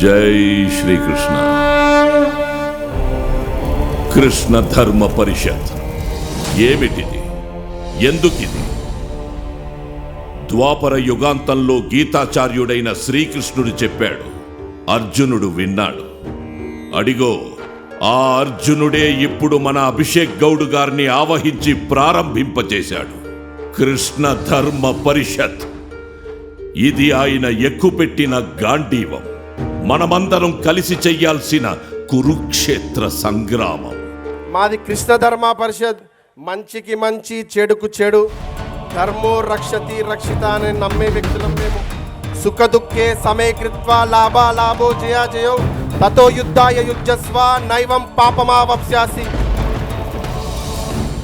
జై శ్రీకృష్ణ. కృష్ణ ధర్మ పరిషత్. ఏమిటిది? ఎందుకిది? ద్వాపర యుగాంతంలో గీతాచార్యుడైన శ్రీకృష్ణుడు చెప్పాడు అర్జునుడు విన్నాడు. అడిగో ఆ అర్జునుడే ఇప్పుడు మన అభిషేక్ గౌడ్ గారిని ఆవహించి ప్రారంభింపచేశాడు. కృష్ణ ధర్మ పరిషత్. ఇది ఆయన ఎక్కుపెట్టిన గాంధీవం. మనమందరం కలిసి చెయ్యాల్సిన కురుక్షేత్ర సంగ్రామం. మాది కృష్ణ ధర్మ పరిషత్. మంచికి మంచి చెడుకు చెడు. ధర్మో రక్షతి రక్షిత అని నమ్మే వ్యక్తులం మేము. సుఖ దుఃఖే సమేకృత్వ లాభ లాభో జయ జయో. తతో యుద్ధాయ యుజ్జస్వ నైవం పాపమావప్స్యాసి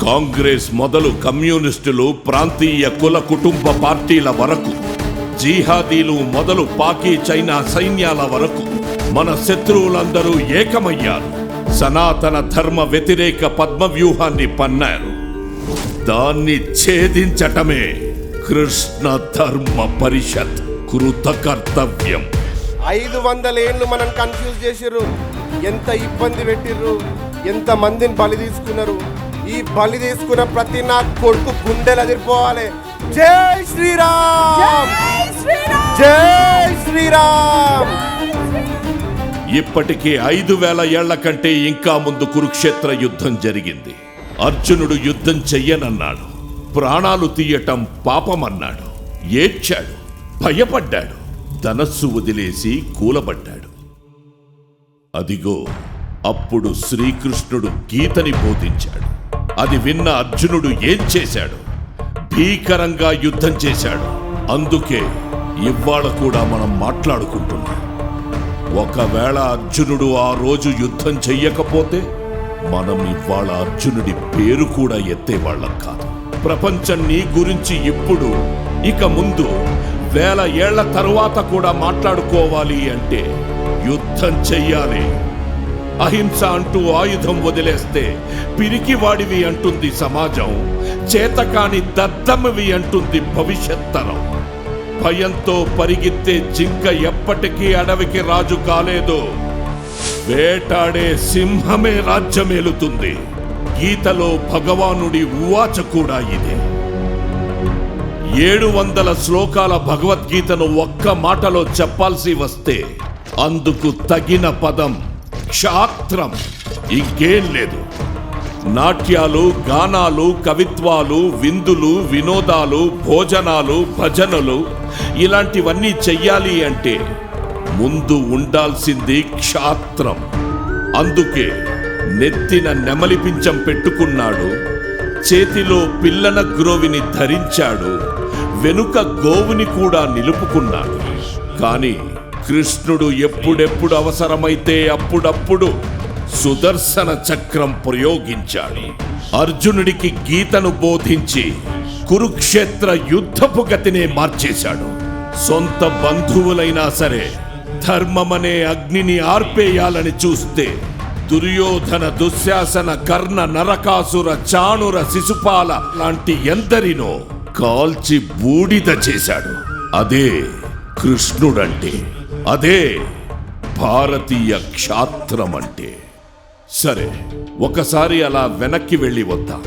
కాంగ్రెస్ మొదలు కమ్యూనిస్టులు ప్రాంతీయ కుల కుటుంబ పార్టీల వరకు జీహాదీలు మొదలు పాకీ చైనా సైన్యాల వరకు మన శత్రువులందరూ ఏకమయ్యారు. సనాతన ధర్మ వ్యతిరేక పద్మవ్యూహాన్ని పన్నారు. దాన్ని ఛేదించటమే కృష్ణ ధర్మ పరిషత్ కృత కర్తవ్యం ఐదు వందల ఏళ్ళు మనం కన్ఫ్యూజ్ చేసిర్రు. ఎంత ఇబ్బంది పెట్టిర్రు. ఎంత మందిని బలి తీసుకున్నారు. ఈ బలి తీసుకున్న ప్రతి నా కొడుకు గుండెలు అదిరిపోవాలి. జై శ్రీరామ్! జై శ్రీరామ్! ఇప్పటికే ఐదు వేల ఏళ్ళ కంటే ఇంకా ముందు కురుక్షేత్ర యుద్ధం జరిగింది. అర్జునుడు యుద్ధం చెయ్యనన్నాడు. ప్రాణాలు తీయటం పాపమన్నాడు. ఏడ్చాడు. భయపడ్డాడు. ధనస్సు వదిలేసి కూలబడ్డాడు. అదిగో అప్పుడు శ్రీకృష్ణుడు గీతని బోధించాడు. అది విన్న అర్జునుడు ఏం చేశాడు? భీకరంగా యుద్ధం చేశాడు. అందుకే ఇవాళ కూడా మనం మాట్లాడుకుంటున్నాం. ఒకవేళ అర్జునుడు ఆ రోజు యుద్ధం చెయ్యకపోతే మనం ఇవాళ అర్జునుడి పేరు కూడా ఎత్తేవాళ్ళం కాదు. ప్రపంచం నీ గురించి ఇప్పుడు ఇక ముందు వేల ఏళ్ళ తరువాత కూడా మాట్లాడుకోవాలి అంటే యుద్ధం చెయ్యాలి. అహింస అంటూ ఆయుధం వదిలేస్తే పిరికివాడివి అంటుంది సమాజం చేతకాని దద్దమ్మవి అంటుంది భవిష్యత్ తరం భయంతో పరిగెత్తే జింక ఎప్పటికీ అడవికి రాజు కాలేదు వేటాడే సింహమే రాజ్యమేలుతుంది. గీతలో భగవానుడి ఉవాచ కూడా ఇదే. ఏడు వందల శ్లోకాల భగవద్గీతను ఒక్క మాటలో చెప్పాల్సి వస్తే అందుకు తగిన పదం క్షాత్రం. ఇంకేం లేదు. నాట్యాలు గానాలు కవిత్వాలు విందులు వినోదాలు భోజనాలు భజనలు ఇలాంటివన్నీ చెయ్యాలి అంటే ముందు ఉండాల్సింది క్షాత్రం. అందుకే నెత్తిన నెమలి పించం పెట్టుకున్నాడు చేతిలో పిల్లన గ్రోవిని ధరించాడు వెనుక గోవుని కూడా నిలుపుకున్నాడు. కానీ కృష్ణుడు ఎప్పుడెప్పుడు అవసరమైతే అప్పుడప్పుడు సుదర్శన చక్రం ప్రయోగించాడు. అర్జునుడికి గీతను బోధించి కురుక్షేత్ర యుద్ధపు గతినే మార్చేశాడు. సొంత బంధువులైనా సరే ధర్మమనే అగ్నిని ఆర్పేయాలని చూస్తే దుర్యోధన దుశ్శాసన కర్ణ నరకాసుర చాణుర శిశుపాల లాంటి ఎందరినో కాల్చి బూడిద చేశాడు. అదే కృష్ణుడంటే. అదే భారతీయ క్షాత్రం అంటే సరే ఒకసారి అలా వెనక్కి వెళ్ళి వద్దాం.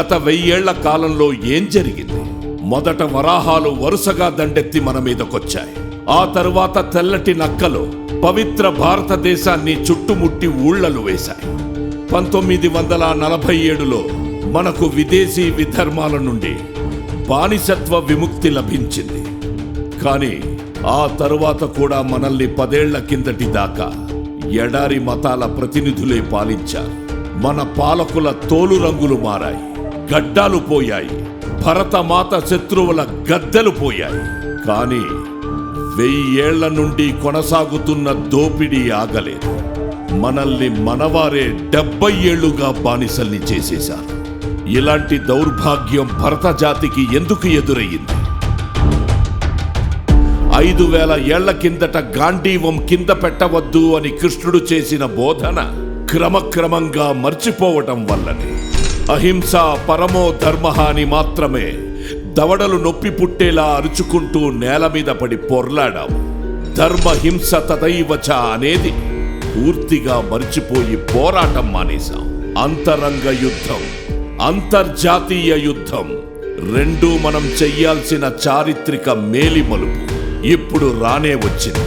గత వెయ్యేళ్ళ కాలంలో ఏం జరిగింది? మొదట వరాహాలు వరుసగా దండెత్తి మన మీదకొచ్చాయి. ఆ తరువాత తెల్లటి నక్కలు పవిత్ర భారతదేశాన్ని చుట్టుముట్టి ఊళ్ళలు వేశాయి. పంతొమ్మిది వందల నలభై ఏడులో మనకు విదేశీ విధర్మాల నుండి బానిసత్వ విముక్తి లభించింది. కానీ ఆ తరువాత కూడా మనల్ని పదేళ్ళ కిందటి దాకా ఎడారి మతాల ప్రతినిధులే పాలించారు. మన పాలకుల తోలు రంగులు మారాయి గడ్డాలు పోయాయి భరతమాత శత్రువుల గద్దెలు పోయాయి. కానీ వెయ్యేళ్ళ నుండి కొనసాగుతున్న దోపిడీ ఆగలేదు. మనల్ని మనవారే డెబ్బై ఏళ్ళుగా బానిసల్ని చేసేశారు. ఇలాంటి దౌర్భాగ్యం భరత జాతికి ఎందుకు ఎదురయ్యింది? ఐదు వేల ఏళ్ళ కిందట గాంధీవం కింద పెట్టవద్దు అని కృష్ణుడు చేసిన బోధన క్రమక్రమంగా మర్చిపోవటం వల్లనే. అహింస పరమో ధర్మ అని మాత్రమే దవడలు నొప్పి పుట్టేలా అరుచుకుంటూ నేల మీద పడి పొర్లాడాము ధర్మహింస తదైవచ అనేది పూర్తిగా మర్చిపోయి పోరాటం మానేశాం. అంతరంగ యుద్ధం అంతర్జాతీయ యుద్ధం రెండూ మనం చెయ్యాల్సిన చారిత్రక మేలిమలుపు. ఇప్పుడు రానే వచ్చింది.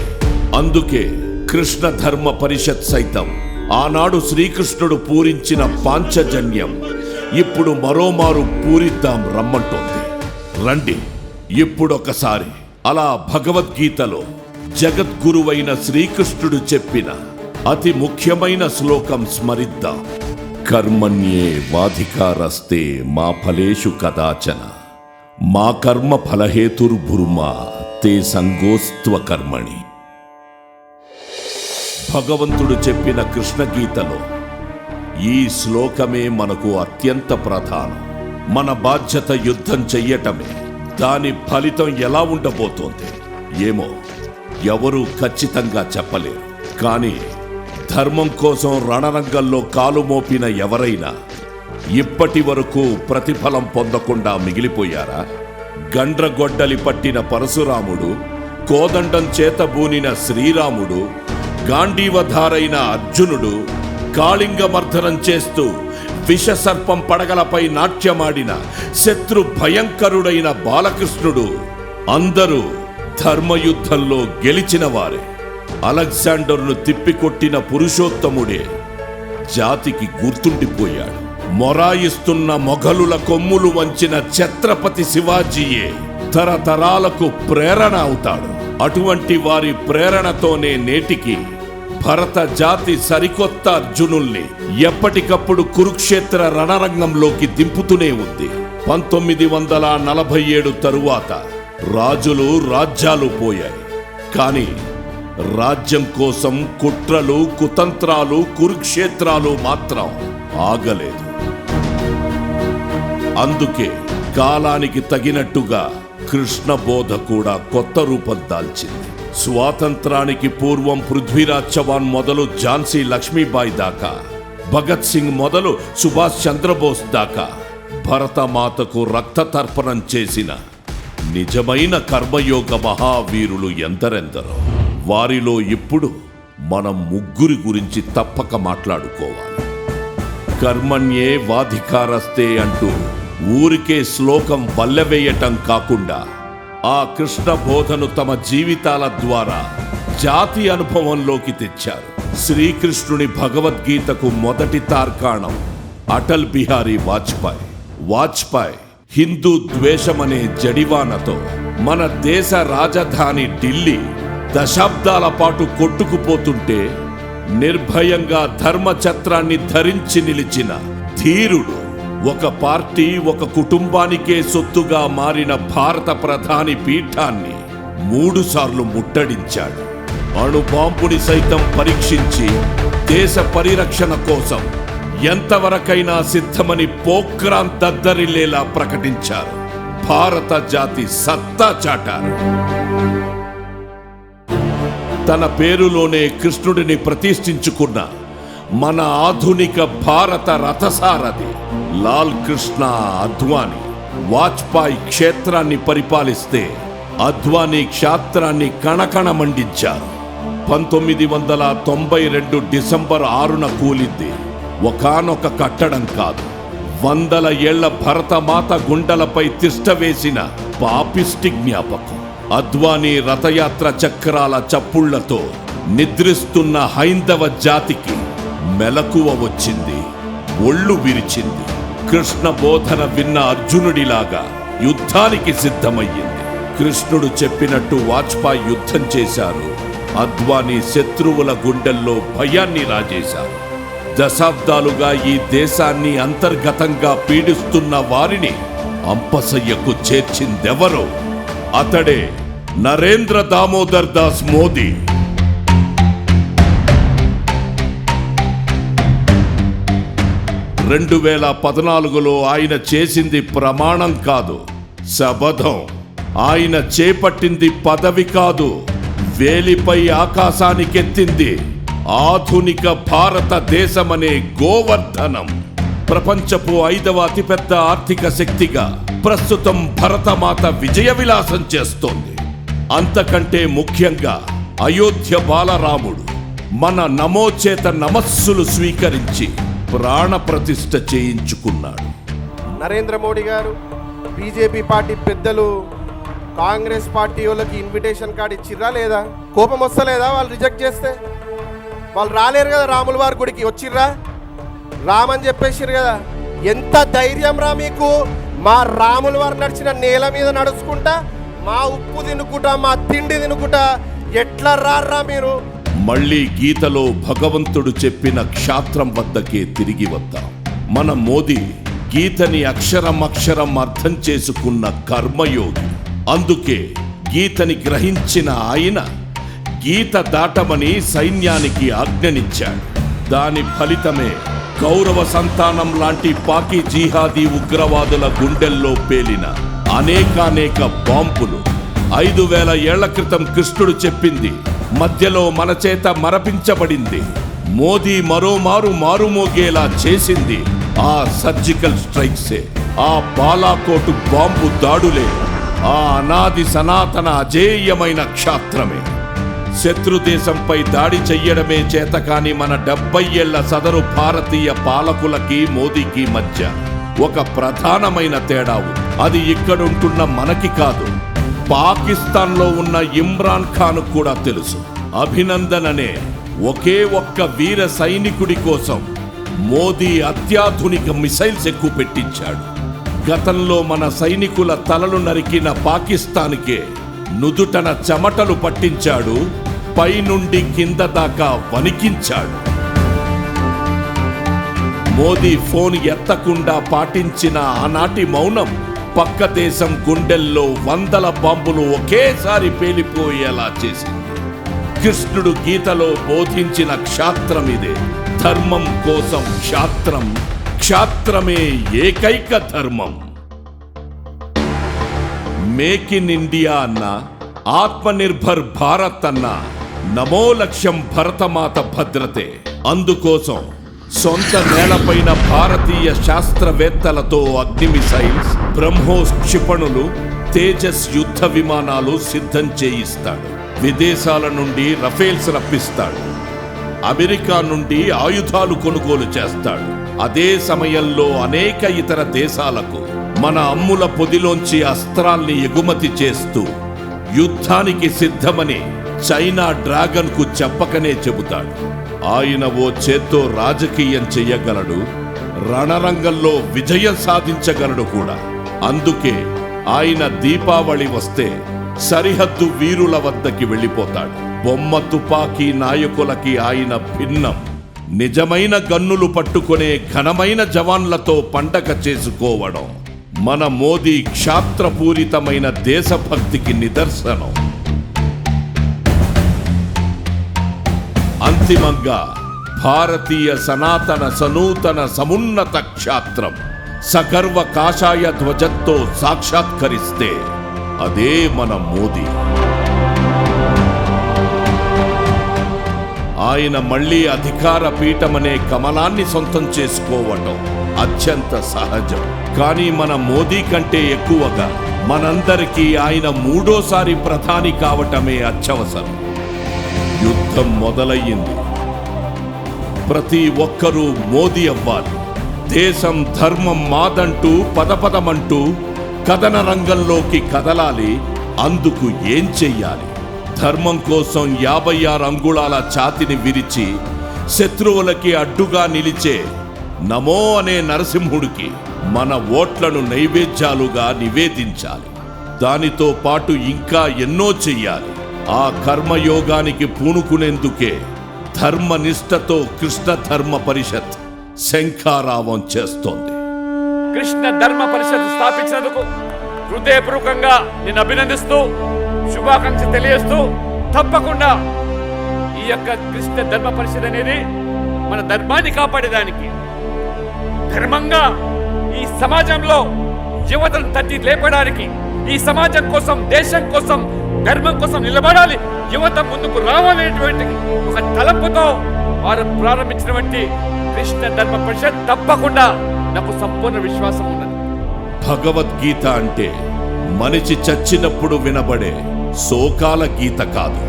అందుకే కృష్ణ ధర్మ పరిషత్ సైతం ఆనాడు శ్రీకృష్ణుడు పూరించిన పాంచజన్యం ఇప్పుడు మరోమారు పూరిద్దాం రమ్మంటోంది. రండి ఇప్పుడొకసారి అలా భగవద్గీతలో జగద్గురువైన శ్రీకృష్ణుడు చెప్పిన అతి ముఖ్యమైన శ్లోకం స్మరిద్దాం. కర్మణ్యే వాధికారస్తే మా ఫలేషు కదాచన మా కర్మ ఫలహేతుర్భుర్మా. తే సంగోస్త్వ కర్మణి భగవంతుడు చెప్పిన కృష్ణ గీతలో ఈ శ్లోకమే మనకు అత్యంత ప్రధానం. మన బాధ్యత యుద్ధం చెయ్యటమే. దాని ఫలితం ఎలా ఉండబోతోంది? ఏమో ఎవరూ ఖచ్చితంగా చెప్పలేరు. కానీ ధర్మం కోసం రణరంగంలో కాలు మోపిన ఎవరైనా ఇప్పటి వరకు ప్రతిఫలం పొందకుండా మిగిలిపోయారా? గండ్రగొడ్డలి పట్టిన పరశురాముడు కోదండం చేత బూనిన శ్రీరాముడు గాంధీవధారైన అర్జునుడు కాళింగమర్ధనం చేస్తూ విషసర్పం పడగలపై నాట్యమాడిన శత్రు భయంకరుడైన బాలకృష్ణుడు అందరూ ధర్మయుద్ధంలో గెలిచిన వారే. అలెగ్జాండర్ను తిప్పికొట్టిన పురుషోత్తముడే జాతికి గుర్తుండిపోయాడు. మొరాయిస్తున్న మొఘలుల కొమ్ములు వంచిన ఛత్రపతి శివాజీయే తరతరాలకు ప్రేరణ అవుతాడు. అటువంటి వారి ప్రేరణతోనే నేటికి భరత జాతి సరికొత్త అర్జునుల్ని ఎప్పటికప్పుడు కురుక్షేత్ర రణరంగంలోకి దింపుతూనే ఉంది. పంతొమ్మిది వందల నలభై ఏడు తరువాత రాజులు రాజ్యాలు పోయాయి. కానీ రాజ్యం కోసం కుట్రలు కుతంత్రాలు కురుక్షేత్రాలు మాత్రం ఆగలేదు. అందుకే కాలానికి తగినట్టుగా కృష్ణ బోధ కూడా కొత్త రూపం దాల్చింది. స్వాతంత్రానికి పూర్వం పృథ్వీరాజ్ చవాన్ మొదలు ఝాన్సీ లక్ష్మీబాయి దాకా భగత్ సింగ్ మొదలు సుభాష్ చంద్రబోస్ దాకా భరతమాతకు రక్త తర్పణం చేసిన నిజమైన కర్మయోగ మహావీరులు ఎందరెందరో. వారిలో ఇప్పుడు మనం ముగ్గురి గురించి తప్పక మాట్లాడుకోవాలి. కర్మణ్యే వాధికారస్తే అంటూ ఊరికే శ్లోకం వల్లెవేయటం కాకుండా ఆ కృష్ణ బోధను తమ జీవితాల ద్వారా జాతి అనుభవంలోకి తెచ్చారు. శ్రీకృష్ణుని భగవద్గీతకు మొదటి తార్కాణం అటల్ బిహారీ వాజ్పేయి. వాజ్పేయి హిందూ ద్వేషమనే జడివానతో మన దేశ రాజధాని ఢిల్లీ దశాబ్దాల పాటు కొట్టుకుపోతుంటే నిర్భయంగా ధర్మఛత్రాన్ని ధరించి నిలిచిన ధీరుడు ఒక పార్టీ ఒక కుటుంబానికే సొత్తుగా మారిన భారత ప్రధాని పీఠాన్ని మూడుసార్లు ముట్టడించాడు. అణుబాంబుని సైతం పరీక్షించి దేశ పరిరక్షణ కోసం ఎంతవరకైనా సిద్ధమని పోక్రాన్ దద్దరిల్లేలా ప్రకటించారు. భారత జాతి సత్తా చాటారు. తన పేరులోనే కృష్ణుడిని ప్రతిష్ఠించుకున్న మన ఆధునిక భారత రథసారథి లాల్ కృష్ణ అద్వానీ. వాజ్పాయ్ క్షేత్రాన్ని పరిపాలిస్తే అద్వానీ క్షేత్రాన్ని కణకణ మండించారు. పంతొమ్మిది వందల తొంభై రెండు డిసెంబర్ ఆరున కూలింది. ఒకానొక కట్టడం కాదు. వందల ఏళ్ళ భరతమాత గుండెలపై తిష్ట వేసిన పాపిష్టి జ్ఞాపకం. అద్వానీ రథయాత్ర చక్రాల చప్పుళ్ళతో నిద్రిస్తున్న హైందవ జాతికి మెలకువ వచ్చింది ఒళ్ళు విరిచింది. కృష్ణ బోధన విన్న అర్జునుడిలాగా యుద్ధానికి సిద్ధమయ్యింది. కృష్ణుడు చెప్పినట్టు వాజ్పేయి యుద్ధం చేశారు. అద్వానీ శత్రువుల గుండెల్లో భయాన్ని రాజేశారు. దశాబ్దాలుగా ఈ దేశాన్ని అంతర్గతంగా పీడిస్తున్న వారిని అంపసయ్యకు చేర్చిందెవరో? అతడే నరేంద్ర దామోదర్ దాస్ మోదీ. రెండు వేల పద్నాలుగులో ఆయన చేసింది ప్రమాణం కాదు శబధం ఆయన చేపట్టింది పదవి కాదు వేలిపై ఆకాశానికెత్తింది. ఆధునిక భారతదేశమనే గోవర్ధనం. ప్రపంచపు ఐదవ అతిపెద్ద ఆర్థిక శక్తిగా ప్రస్తుతం భరతమాత విజయ విలాసం చేస్తోంది. అంతకంటే ముఖ్యంగా అయోధ్య బాలరాముడు మన నమోచేత నమస్సులు స్వీకరించి ప్రాణ ప్రతిష్ఠ చేయించుకున్నాడు. నరేంద్ర మోడీ గారు బీజేపీ పార్టీ పెద్దలు కాంగ్రెస్ పార్టీ వాళ్ళకి ఇన్విటేషన్ కార్డు ఇచ్చిర్రా లేదా? కోపం వస్తలేదా వాళ్ళు రిజెక్ట్ చేస్తే? వాళ్ళు రాలేరు కదా రాముల వారి గుడికి వచ్చిర్రా? రామని చెప్పేసిర్రు కదా. ఎంత ధైర్యం రా మీకు? మా రాముల వారు నడిచిన నేల మీద నడుచుకుంటా మా ఉప్పు తినుకుంటా మా తిండి తినుకుంటా ఎట్లా రారా మీరు? మళ్ళీ గీతలో భగవంతుడు చెప్పిన క్షాత్రం వద్దకే తిరిగి వద్దాం. మన మోదీ గీతని అక్షరం అక్షరం అర్థం చేసుకున్న కర్మయోగి. అందుకే గీతని గ్రహించిన ఆయన గీత దాటమని సైన్యానికి ఆజ్ఞనిచ్చాడు. దాని ఫలితమే కౌరవ సంతానం లాంటి పాకి జీహాదీ ఉగ్రవాదుల గుండెల్లో పేలిన అనేకానేక బాంపులు ఐదు వేల ఏళ్ళ క్రితం కృష్ణుడు చెప్పింది మధ్యలో మన చేత మరపించబడింది. మోదీ మరోమారు మారుమోగేలా చేసింది ఆ సర్జికల్ స్ట్రైక్సే. ఆ బాలాకోటు బాంబు దాడులే. ఆ అనాది సనాతన అజేయమైన క్షాత్రమే. శత్రు దేశంపై దాడి చెయ్యడమే చేత కాని మన డెబ్బై ఏళ్ళ సదరు భారతీయ పాలకులకి మోదీకి మధ్య ఒక ప్రధానమైన తేడా అది ఇక్కడుంటున్న మనకి కాదు. పాకిస్తాన్లో ఉన్న ఇమ్రాన్ ఖాన్ కూడా తెలుసు. అభినందన్ అనే ఒకే ఒక్క వీర సైనికుడి కోసం మోదీ అత్యాధునిక మిసైల్స్ ఎక్కువ పెట్టించాడు. గతంలో మన సైనికుల తలలు నరికిన పాకిస్తాన్కే నుదుటన చెమటలు పట్టించాడు పైనుండి కింద దాకా వణికించాడు. మోదీ ఫోన్ ఎత్తకుండా పాటించిన ఆనాటి మౌనం పక్క దేశం గుండెల్లో వందల బాంబులు ఒకేసారి పేలిపోయేలా చేసింది. కృష్ణుడు గీతలో బోధించిన క్షాత్రం ఇదే. ధర్మం కోసం క్షాత్రం క్షాత్రమే ఏకైక ధర్మం. మేక్ ఇన్ ఇండియా అన్న ఆత్మనిర్భర్ భారత్ అన్న నమో లక్ష్యం భరతమాత భద్రతే. అందుకోసం సొంత నేలపైన భారతీయ శాస్త్రవేత్తలతో అగ్ని మిసైల్స్ బ్రహ్మోస్ క్షిపణులు తేజస్ యుద్ధ విమానాలు సిద్ధం చేయిస్తాడు. విదేశాల నుండి రఫేల్స్ రప్పిస్తాడు. అమెరికా నుండి ఆయుధాలు కొనుగోలు చేస్తాడు. అదే సమయంలో అనేక ఇతర దేశాలకు మన అమ్ముల పొదిలోంచి అస్త్రాల్ని ఎగుమతి చేస్తూ యుద్ధానికి సిద్ధమని చైనా డ్రాగన్కు చెప్పకనే చెబుతాడు. ఆయన ఓ చేత్తో రాజకీయం చెయ్యగలడు రణరంగంలో విజయం సాధించగలడు కూడా. అందుకే ఆయన దీపావళి వస్తే సరిహద్దు వీరుల వద్దకి వెళ్ళిపోతాడు. బొమ్మ తుపాకీ నాయకులకి ఆయన భిన్నం. నిజమైన గన్నులు పట్టుకునే ఘనమైన జవాన్లతో పండగ చేసుకోవడం మన మోదీ క్షాత్రపూరితమైన దేశభక్తికి నిదర్శనం. అంతిమంగా భారతీయ సనాతన సనూతన సమున్నత క్షాత్రం సగర్వ కాషాయ ధ్వజంతో సాక్షాత్కరిస్తే అదే మన మోదీ. ఆయన మళ్ళీ అధికార పీఠమనే కమలాన్ని సొంతం చేసుకోవటం అత్యంత సహజం. కానీ మన మోదీ కంటే ఎక్కువగా మనందరికీ ఆయన మూడోసారి ప్రధాని కావటమే అత్యవసరం. యుద్ధం మొదలయ్యింది. ప్రతి ఒక్కరూ మోదీ అవ్వాలి. దేశం ధర్మం మాదంటూ పదపదమంటూ కథన రంగంలోకి కదలాలి. అందుకు ఏం చెయ్యాలి? ధర్మం కోసం యాభై ఆరు అంగుళాల ఛాతిని విరిచి శత్రువులకి అడ్డుగా నిలిచే నమో అనే నరసింహుడికి మన ఓట్లను నైవేద్యాలుగా నివేదించాలి. దానితో పాటు ఇంకా ఎన్నో చెయ్యాలి. ఆ కర్మయోగానికి పూనుకునేందుకే ధర్మనిష్టతో కృష్ణ ధర్మ పరిషత్ శంఖారావం చేస్తోంది. కృష్ణ ధర్మ పరిషత్ స్థాపించినందుకు హృదయపూర్వకంగా నేను అభినందిస్తూ శుభాకాంక్ష తెలియజేస్తూ తప్పకుండా ఈ యొక్క కృష్ణ ధర్మ పరిషత్ అనేది మన ధర్మాన్ని కాపాడేదానికి ధర్మంగా ఈ సమాజంలో యువతను తట్టి లేపడానికి ఈ సమాజం కోసం దేశం కోసం ధర్మం కోసం నిలబడాలి యువత ముందుకు రావాలనేటువంటి ఒక తలంపుతో వారు ప్రారంభించినటువంటి కృష్ణ ధర్మ పరిషత్ తప్పకుండా నాకు సంపూర్ణ విశ్వాసం ఉన్నది. భగవద్గీత అంటే మనిషి చచ్చినప్పుడు వినబడే శోకాల గీత కాదు.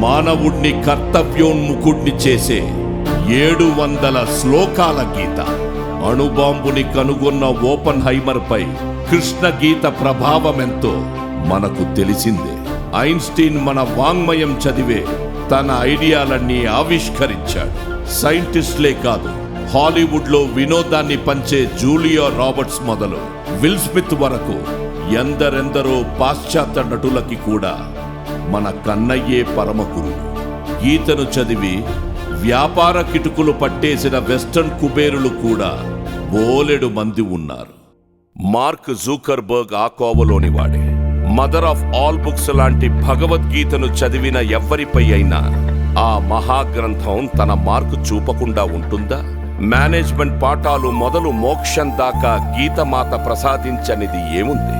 మానవుణ్ణి కర్తవ్యోన్ముఖుణ్ణి చేసే ఏడు వందల శ్లోకాల గీత. అణుబాంబుని కనుగొన్న ఓపెన్ హైమర్ పై కృష్ణ గీత ప్రభావమెంతో మనకు తెలిసిందే. ఐన్స్టీన్ మన వాంగ్మయం చదివే తన ఐడియాలన్నీ ఆవిష్కరించాడు. సైంటిస్ట్లే కాదు హాలీవుడ్లో వినోదాన్ని పంచే జూలియా రాబర్ట్స్ మొదలు. విల్ స్మిత్ వరకు ఎందరెందరో పాశ్చాత్య నటులకి కూడా మన కన్నయ్యే పరమ ఈతను గీతను చదివి వ్యాపార కిటుకులు పట్టేసిన వెస్టర్న్ కుబేరులు కూడా బోలెడు మంది ఉన్నారు. మార్క్ జూకర్బర్గ్ ఆ వాడే. మదర్ ఆఫ్ ఆల్ బుక్స్ లాంటి భగవద్గీతను చదివిన ఎవ్వరిపై అయినా ఆ మహాగ్రంథం తన మార్కు చూపకుండా ఉంటుందా? మేనేజ్మెంట్ పాఠాలు మొదలు మోక్షం దాకా గీతమాత ప్రసాదించనిది ఏముంది?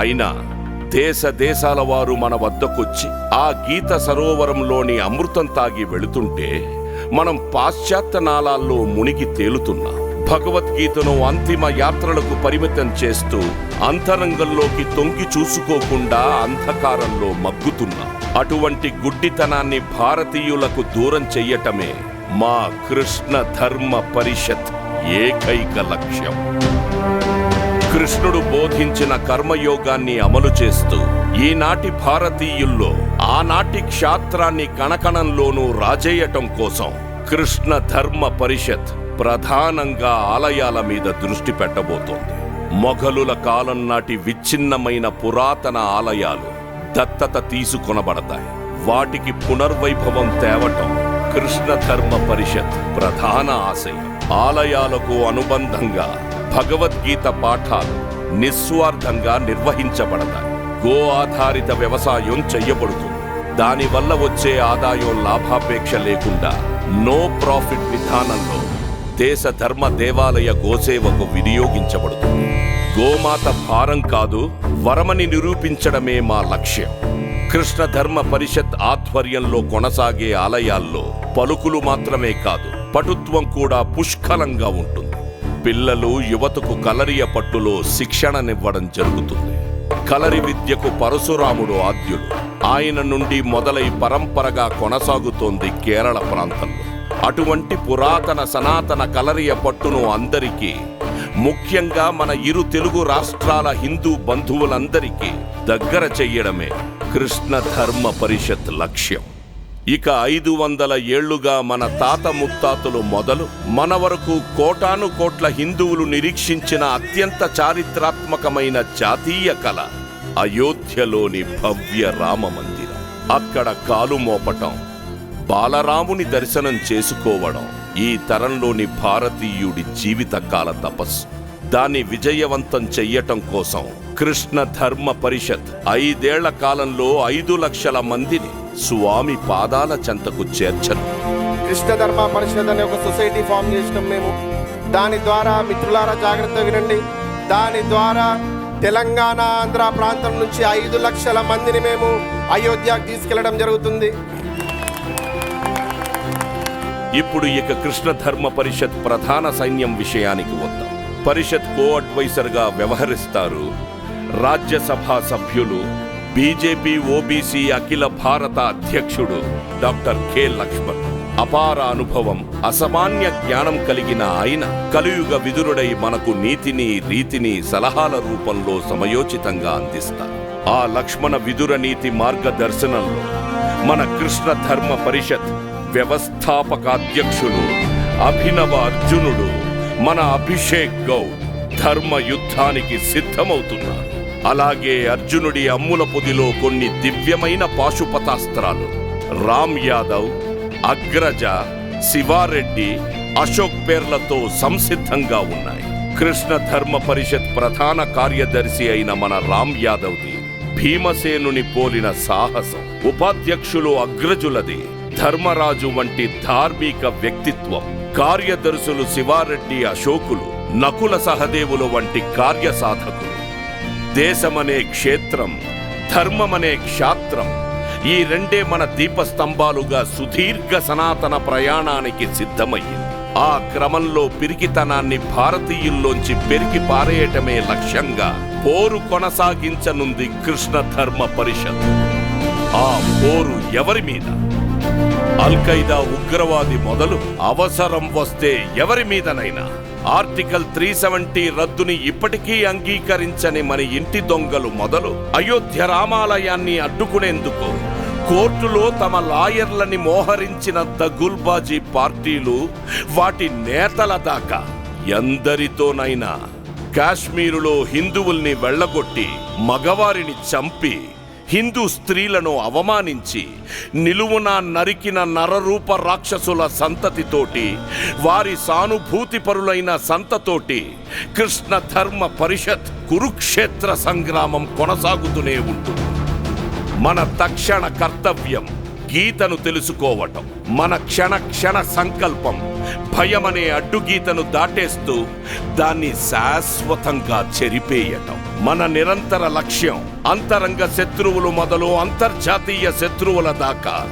అయినా దేశ దేశాల వారు మన వద్దకొచ్చి ఆ గీత సరోవరంలోని అమృతం తాగి వెళుతుంటే మనం పాశ్చాత్య నాళాల్లో మునిగి తేలుతున్నాం. భగవద్గీతను అంతిమ యాత్రలకు పరిమితం చేస్తూ అంతరంగంలోకి తొంగి చూసుకోకుండా అంధకారంలో మగ్గుతున్నా అటువంటి గుడ్డితనాన్ని భారతీయులకు దూరం చెయ్యటమే మా కృష్ణ ధర్మ పరిషత్ ఏకైక లక్ష్యం. కృష్ణుడు బోధించిన కర్మయోగాన్ని అమలు చేస్తూ ఈనాటి భారతీయుల్లో ఆనాటి క్షాత్రాన్ని కణకణంలోనూ రాజేయటం కోసం కృష్ణ ధర్మ పరిషత్ ప్రధానంగా ఆలయాల మీద దృష్టి పెట్టబోతోంది. మొఘలుల కాలం నాటి విచ్ఛిన్నమైన పురాతన ఆలయాలు దత్తత తీసుకొనబడతాయి. వాటికి పునర్వైభవం తేవటం కృష్ణ ధర్మ పరిషత్ ప్రధాన ఆశయం. ఆలయాలకు అనుబంధంగా భగవద్గీత పాఠాలు నిస్వార్థంగా నిర్వహించబడతాయి. గో ఆధారిత వ్యవసాయం చెయ్యబడుతుంది దానివల్ల వచ్చే ఆదాయం లాభాపేక్ష లేకుండా నో ప్రాఫిట్ విధానంలో దేశ ధర్మ దేవాలయ గోసేవకు వినియోగించబడుతుంది. గోమాత భారం కాదు వరమని నిరూపించడమే మా లక్ష్యం. కృష్ణ ధర్మ పరిషత్ ఆధ్వర్యంలో కొనసాగే ఆలయాల్లో పలుకులు మాత్రమే కాదు పటుత్వం కూడా పుష్కలంగా ఉంటుంది. పిల్లలు యువతకు కలరియ పట్టులో శిక్షణనివ్వడం జరుగుతుంది. కలరి విద్యకు పరశురాముడు ఆద్యుడు. ఆయన నుండి మొదలై పరంపరగా కొనసాగుతోంది కేరళ ప్రాంతం అటువంటి పురాతన సనాతన కలరియ పట్టును అందరికీ ముఖ్యంగా మన ఇరు తెలుగు రాష్ట్రాల హిందూ బంధువులందరికీ దగ్గర చెయ్యడమే కృష్ణ ధర్మ పరిషత్ లక్ష్యం. ఇక ఐదు వందల ఏళ్ళుగా మన తాత ముత్తాతలు మొదలు మన వరకు కోటాను కోట్ల హిందువులు నిరీక్షించిన అత్యంత చారిత్రాత్మకమైన జాతీయ కళ అయోధ్యలోని భవ్య రామ మందిరం అక్కడ కాలు మోపటం బాలరాముని దర్శనం చేసుకోవడం ఈ తరంలోని భారతీయుడి జీవితకాల తపస్సు. దాన్ని విజయవంతం చెయ్యటం కోసం కృష్ణ ధర్మ పరిషత్ ఐదేళ్ళ కాలంలో ఐదు లక్షల మందిని స్వామి పాదాల చెంతకు చేర్చను. కృష్ణ ధర్మ పరిషత్ అనే ఒక సొసైటీ ఫామ్ చేసినాం మేము. దాని ద్వారా మిత్రులారా జాగ్రత్త వినండి. దాని ద్వారా తెలంగాణ ఆంధ్ర ప్రాంతం నుంచి ఐదు లక్షల మందిని మేము అయోధ్యకు తీసుకెళ్ళడం జరుగుతుంది. ఇప్పుడు ఇక కృష్ణ ధర్మ పరిషత్ ప్రధాన సైన్యం విషయానికి వద్దాం. పరిషత్ కో అడ్వైజర్గా వ్యవహరిస్తారు రాజ్యసభ సభ్యులు బీజేపీ ఓబీసీ అఖిల భారత అధ్యక్షుడు డాక్టర్ కె. లక్ష్మణ్. అపార అనుభవం అసామాన్య జ్ఞానం కలిగిన ఆయన కలియుగ విదురుడై మనకు నీతిని రీతిని సలహాల రూపంలో సమయోచితంగా అందిస్తారు. ఆ లక్ష్మణ విదుర నీతి మార్గదర్శనంలో మన కృష్ణ ధర్మ పరిషత్ వ్యవస్థాపకాధ్యక్షులు అభినవ అర్జునుడు మన అభిషేక్ గౌడ్ ధర్మ యుద్ధానికి సిద్ధమవుతున్నారు. అలాగే అర్జునుడి అమ్ముల పొదిలో కొన్ని దివ్యమైన పాశుపతాస్త్రాలు. రామ్ యాదవ్ అగ్రజ శివారెడ్డి అశోక్ పేర్లతో సంసిద్ధంగా ఉన్నాయి. కృష్ణ ధర్మ పరిషత్ ప్రధాన కార్యదర్శి అయిన మన రామ్ యాదవ్ది భీమసేనుని పోలిన సాహసం ఉపాధ్యక్షులు అగ్రజులది. ధర్మరాజు వంటి ధార్మిక వ్యక్తిత్వం కార్యదర్శులు శివారెడ్డి అశోకులు నకుల సహదేవులు వంటి కార్యసాధకులు దేశమనే క్షేత్రం ధర్మమనే క్షాత్రం ఈ రెండే మన దీపస్తంభాలుగా సుదీర్ఘ సనాతన ప్రయాణానికి సిద్ధమయ్యింది ఆ క్రమంలో పిరికితనాన్ని భారతీయుల్లోంచి పెరికి పారేయటమే లక్ష్యంగా పోరు కొనసాగించనుంది కృష్ణ ధర్మ పరిషత్. ఆ పోరు ఎవరి మీద? ఖైదా ఉగ్రవాది మొదలు అవసరం వస్తే ఎవరి మీదనైనా. ఆర్టికల్ త్రీ సెవెంటీ రద్దుని ఇప్పటికీ అంగీకరించని మన ఇంటి దొంగలు మొదలు అయోధ్య రామాలయాన్ని అడ్డుకునేందుకు కోర్టులో తమ లాయర్లని మోహరించిన దగుల్బాజీ పార్టీలు వాటి నేతల దాకా ఎందరితోనైనా కాశ్మీరులో హిందువుల్ని వెళ్ళగొట్టి మగవారిని చంపి హిందూ స్త్రీలను అవమానించి నిలువున నరికిన నరరూప రాక్షసుల సంతతితోటి వారి సానుభూతిపరులైన సంతతోటి కృష్ణ ధర్మ పరిషత్ కురుక్షేత్ర సంగ్రామం కొనసాగుతూనే ఉంటుంది. మన తక్షణ కర్తవ్యం గీతను తెలుసుకోవటం. మన క్షణ క్షణ సంకల్పం. భయమనే అడ్డుగీతను దాటేస్తూ దాన్ని శాశ్వతంగా చెరిపేయటం. మన నిరంతర లక్ష్యం అంతరంగ శత్రువులు మొదలు అంతర్జాతీయ శత్రువుల దాకా.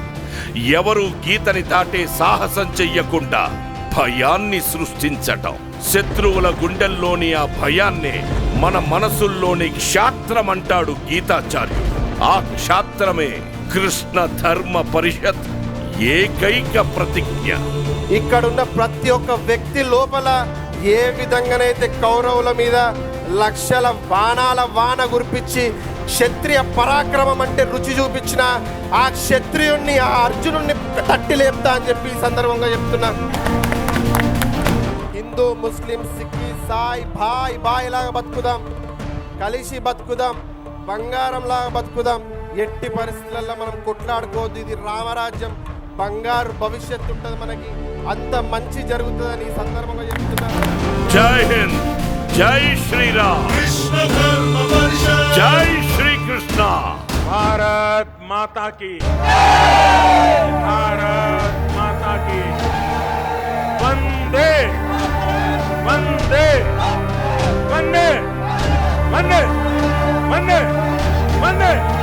ఎవరు గీతని దాటే సాహసం చెయ్యకుండా భయాన్ని సృష్టించటం. శత్రువుల గుండెల్లోని ఆ భయాన్నే మన మనసుల్లోని క్షాత్రమంటాడు గీతాచార్యుడు. ఆ క్షాత్రమే కృష్ణ ధర్మ పరిషత్ ఏకైక ప్రతిజ్ఞ. ఇక్కడున్న ప్రతి ఒక్క వ్యక్తి లోపల ఏ విధంగానైతే కౌరవుల మీద లక్షల బాణాల వాన గురిపించి క్షత్రియ పరాక్రమం అంటే రుచి చూపించిన ఆ క్షత్రియుణ్ణి ఆ అర్జునుణ్ణి తట్టి లేపుతా అని చెప్పి ఈ సందర్భంగా చెప్తున్నా. హిందూ ముస్లిం సిక్కి సాయి భాయ్ బాయ్ లాగా బతుకుదాం. కలిసి బతుకుదాం. బంగారం లాగా బతుకుదాం. ఎట్టి పరిస్థితులలో మనం కొట్లాడుకోవద్దు. ఇది రామరాజ్యం. బంగారు భవిష్యత్తు ఉంటుంది మనకి. అంత మంచి జరుగుతుందని ఈ సందర్భంగా చెప్తున్నారు జై హింద్. జై శ్రీరామ్. జై శ్రీకృష్ణ. భారత్ మాతాకి భారత్ మాతాకి వందే. వందే. వందే. వందే. వందే. వందే.